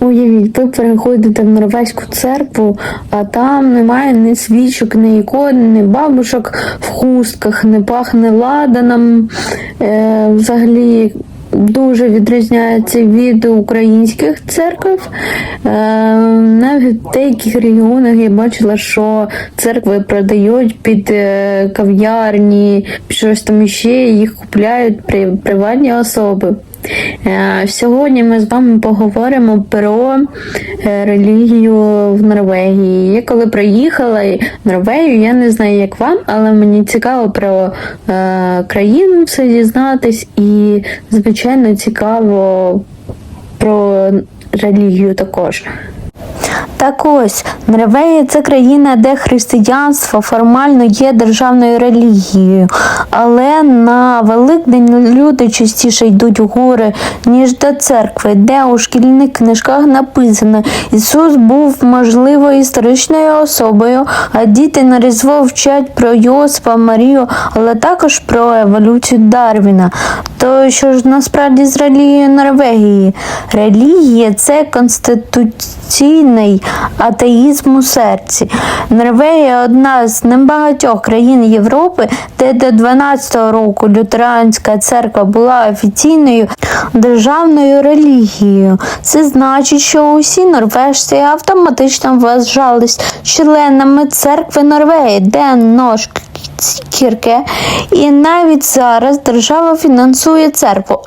Уявіть, ви переходите в норвезьку церкву, а там немає ні свічок, ні ікон, ні бабушок в хустках, не пахне ладаном. Е, взагалі дуже відрізняється від українських церкв. Е, навіть в деяких регіонах я бачила, що церкви продають під е, кав'ярні, щось там іще, їх купляють при, приватні особи. Е, Сьогодні ми з вами поговоримо про е, релігію в Норвегії. Я коли приїхала в Норвегію, я не знаю, як вам, але мені цікаво про е, країну все дізнатись, і, звичайно, цікаво про релігію також. Так ось, Норвегія це країна, де християнство формально є державною релігією, але на Великдень люди частіше йдуть у гори, ніж до церкви, де у шкільних книжках написано Ісус був, можливо, історичною особою, а діти на Різдво вчать про Йосипа, Марію, але також про еволюцію Дарвіна. То що ж насправді з релігією Норвегії? Релігія це конституційний атеїзм у серці. Норвегія одна з небагатьох країн Європи, де до 12-го року лютеранська церква була офіційною державною релігією. Це значить, що усі норвежці автоматично вважались членами церкви Норвегії, де ножки Кірке, і навіть зараз держава фінансує церкву.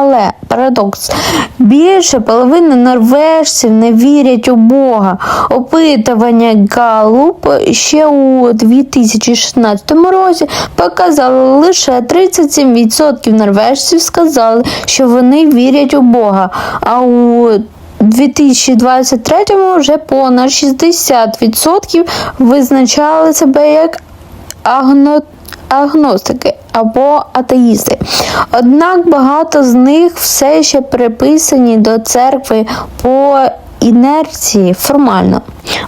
Але парадокс більше половини норвежців не вірять у Бога. Опитування Галуп ще у 2016 році показало лише 37% норвежців сказали, що вони вірять у Бога. А у 2023 вже понад 60% визначали себе як агно агностики або атеїсти. Однак багато з них все ще приписані до церкви по інерції формально.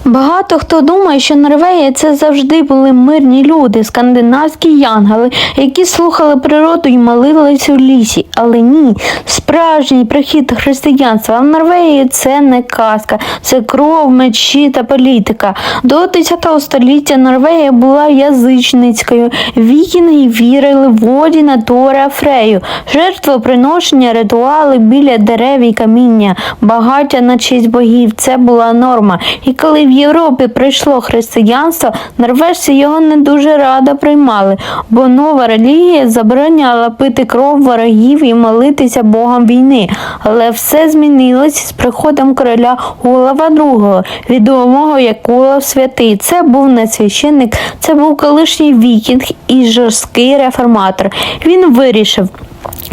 Багато хто думає, що Норвегія це завжди були мирні люди, скандинавські янгели, які слухали природу і молились у лісі. Але ні, справжній прихід християнства в Норвегії це не казка, це кров, мечі та політика. До 10 століття Норвегія була язичницькою. Вікінги вірили в Одіна, Тора, Фрею, жертвоприношення, ритуали біля дерев і каміння, багаття на честь богів. Це була норма. І коли в Європі прийшло християнство, норвежці його не дуже радо приймали, бо нова релігія забороняла пити кров ворогів і молитися Богом війни. Але все змінилось з приходом короля Олава II, відомого як Олав Святий. Це був не священник, це був колишній вікінг і жорсткий реформатор. Він вирішив.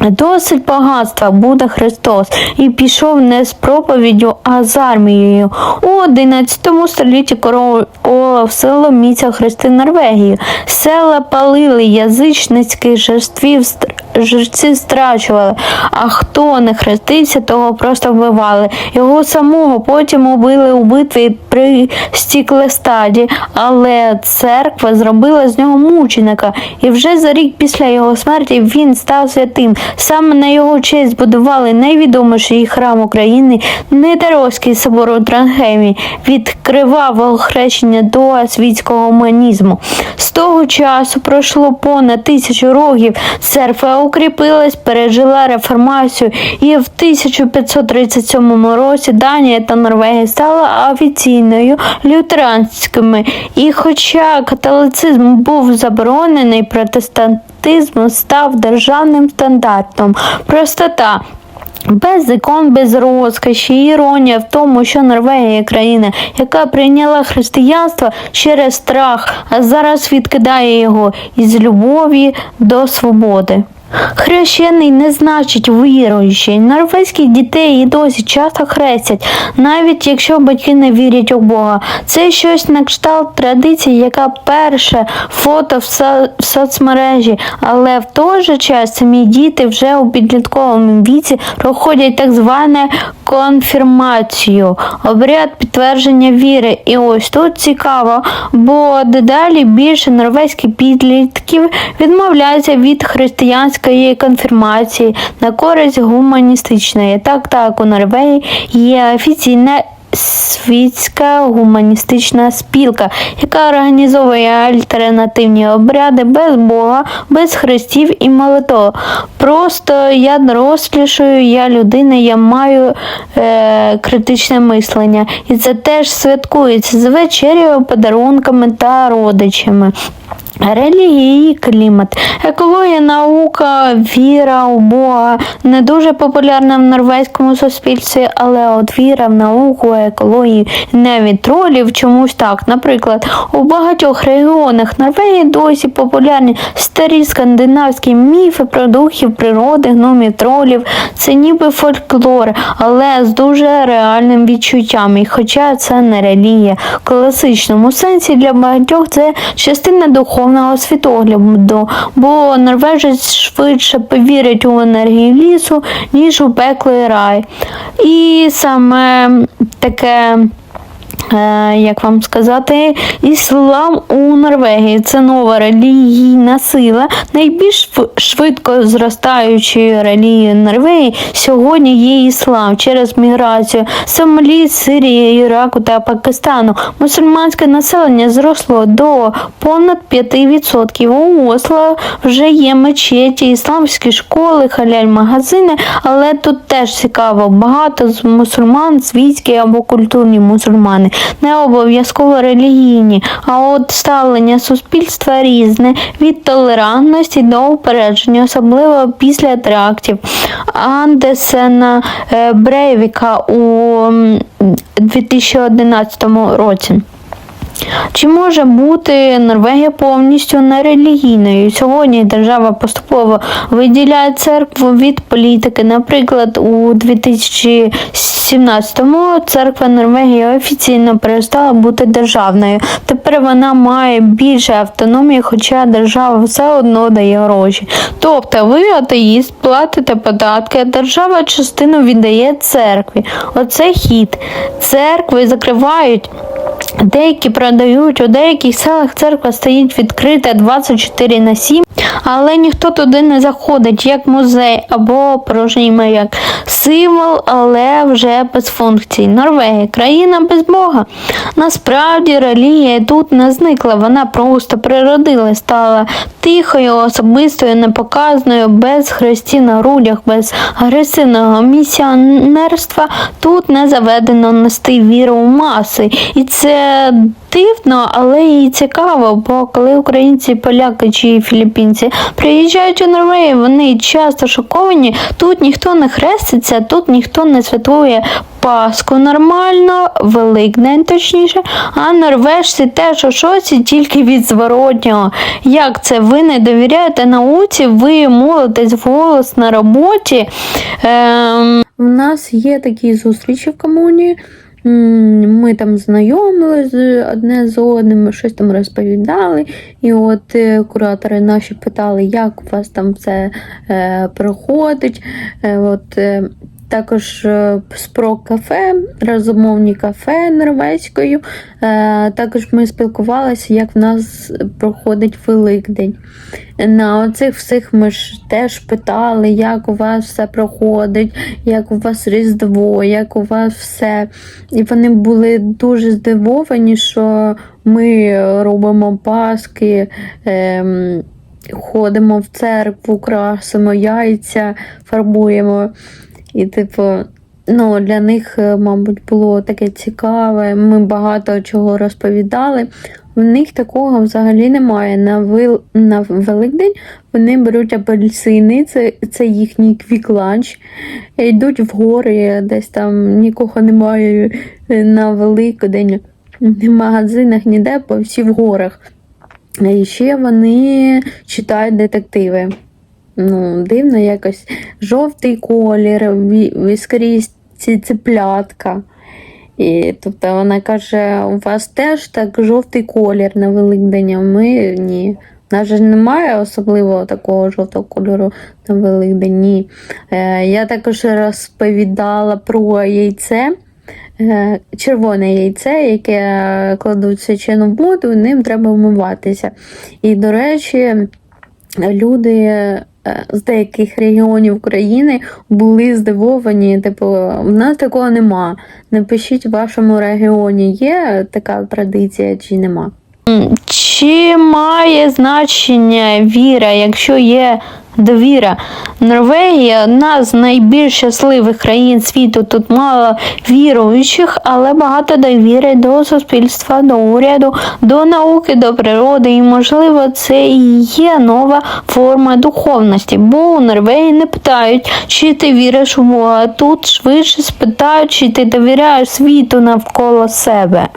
Досить багатства буде Христос і пішов не з проповіддю, а з армією. У 11 столітті король Олаф село міця хрести Норвегії. Села палили язичницьких жерствів, жерців страчували, а хто не хрестився, того просто вбивали. Його самого потім убили у битві при Стіклестаді, але церква зробила з нього мученика, і вже за рік після його смерті він став святим. Саме на його честь збудували найвідоміший храм України Недаровський собор у Транхемі від кривавого хрещення до світського гуманізму. З того часу пройшло понад тисячу років. Церква укріпилась, пережила реформацію, і в 1537 році Данія та Норвегія стали офіційною лютеранськими. І хоча католицизм був заборонений, протестантизм став державним стандартом. Простота. Без ікон, без розкоші, іронія в тому, що Норвегія країна, яка прийняла християнство через страх, а зараз відкидає його із любові до свободи. Хрещений не значить віруючий. Норвезьких дітей і досі часто хрестять, навіть якщо батьки не вірять у Бога. Це щось на кшталт традиції, яка перше фото в, со- в соцмережі, але в той же час самі діти вже у підлітковому віці проходять так зване конфірмацію, обряд підтвердження віри. І ось тут цікаво, бо дедалі більше норвезьких підлітків відмовляються від християнської конфірмації на користь гуманістичної. Так, так, у Норвегії є офіційна світська гуманістична спілка, яка організовує альтернативні обряди без Бога, без хрестів і молитов. Просто я дорослішою, я людина, я маю е, критичне мислення. І це теж святкується з вечерею, подарунками та родичами. Релігії, клімат, екологія, наука, віра у Бога не дуже популярна в норвезькому суспільстві, але от віра в науку, екологію, навіть тролів чомусь так. Наприклад, у багатьох регіонах Норвегії досі популярні старі скандинавські міфи про духів природи, гномів, тролів. Це ніби фольклор, але з дуже реальним відчуттям. І хоча це не релігія в класичному сенсі для багатьох це частина духовного світогляду, бо норвежець швидше повірить у енергію лісу, ніж у пекло і рай. І саме таке. Е, як вам сказати, іслам у Норвегії це нова релігійна сила. Найбільш швидко зростаючою релігією Норвегії сьогодні є іслам через міграцію Сомалі, Сирії, Іраку та Пакистану. Мусульманське населення зросло до понад 5%. У Осло вже є мечеті, ісламські школи, халяль-магазини, але тут теж цікаво, багато з мусульман світські або культурні мусульмани, не обов'язково релігійні, а от ставлення суспільства різне від толерантності до упередження, особливо після терактів. Андесена е, Брейвіка у 2011 році. Чи може бути Норвегія повністю нерелігійною? Сьогодні держава поступово виділяє церкву від політики. Наприклад, у 2017-му церква Норвегії офіційно перестала бути державною. Тепер вона має більше автономії, хоча держава все одно дає гроші. Тобто ви атеїст, платите податки, а держава частину віддає церкві. Оце хід. Церкви закривають. Деякі продають, у деяких селах церква стоїть відкрита 24 на 7, але ніхто туди не заходить, як музей або порожній маяк. Символ, але вже без функцій. Норвегія країна без Бога. Насправді релігія тут не зникла, вона просто природилась, стала тихою, особистою, непоказною, без хрестів на грудях, без агресивного місіонерства. Тут не заведено нести віру у маси. І це дивно, але і цікаво, бо коли українці, поляки чи філіппінці приїжджають у Норвегію, вони часто шоковані. Тут ніхто не хреститься, тут ніхто не святкує Пасху нормально, Великдень точніше, а норвежці теж у шоці тільки від зворотнього. Як це ви не довіряєте науці, ви молитесь вголос на роботі? Ем, У нас є такі зустрічі в комуні. Ми там знайомилися одне з одним, щось там розповідали. І от е, куратори наші питали, як у вас там все е, проходить. Е, от, також е, спро кафе, розумовні кафе норвезькою. Е, також ми спілкувалися, як в нас проходить Великдень. На оцих всіх ми ж теж питали, як у вас все проходить, як у вас Різдво, як у вас все. І вони були дуже здивовані, що ми робимо паски, ем, ходимо в церкву, красимо яйця, фарбуємо. І, типу, ну, для них, е, мабуть, було таке цікаве. Ми багато чого розповідали. В них такого взагалі немає. На, вил... на Великдень вони беруть апельсини, це, це їхній квік-ланч. Йдуть в гори, десь там нікого немає е, на Великдень. В магазинах ніде, бо всі в горах. І ще вони читають детективи. Ну, дивно якось жовтий колір, ві- ві- скрізь ці цеплятка. І тобто вона каже: у вас теж так жовтий колір на Великдень, а ми ні. У нас же немає особливого такого жовтого кольору на Великдень. Ні. Е, я також розповідала про яйце. Е, Червоне яйце, яке кладуть свячену воду, ним треба вмиватися. І, до речі, люди з деяких регіонів України були здивовані. Типу, в нас такого нема. Напишіть, в вашому регіоні є така традиція чи нема. Чи має значення віра, якщо є довіра? Норвегія одна з найбільш щасливих країн світу. Тут мало віруючих, але багато довіри до суспільства, до уряду, до науки, до природи. І, можливо, це і є нова форма духовності. Бо у Норвегії не питають, чи ти віриш у Бога. Тут швидше спитають, чи ти довіряєш світу навколо себе.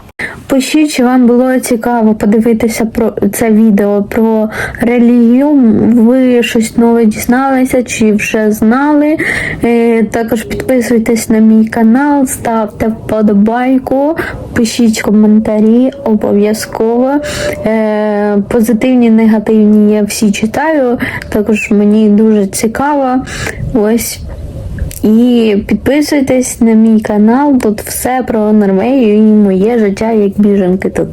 Пишіть, чи вам було цікаво подивитися про це відео про релігію. Ви щось нове дізналися чи вже знали. Е, Також підписуйтесь на мій канал, ставте вподобайку, пишіть коментарі обов'язково. Е, Позитивні, негативні я всі читаю. Також мені дуже цікаво. Ось. І підписуйтесь на мій канал, тут все про Норвегію і моє життя як біженки тут.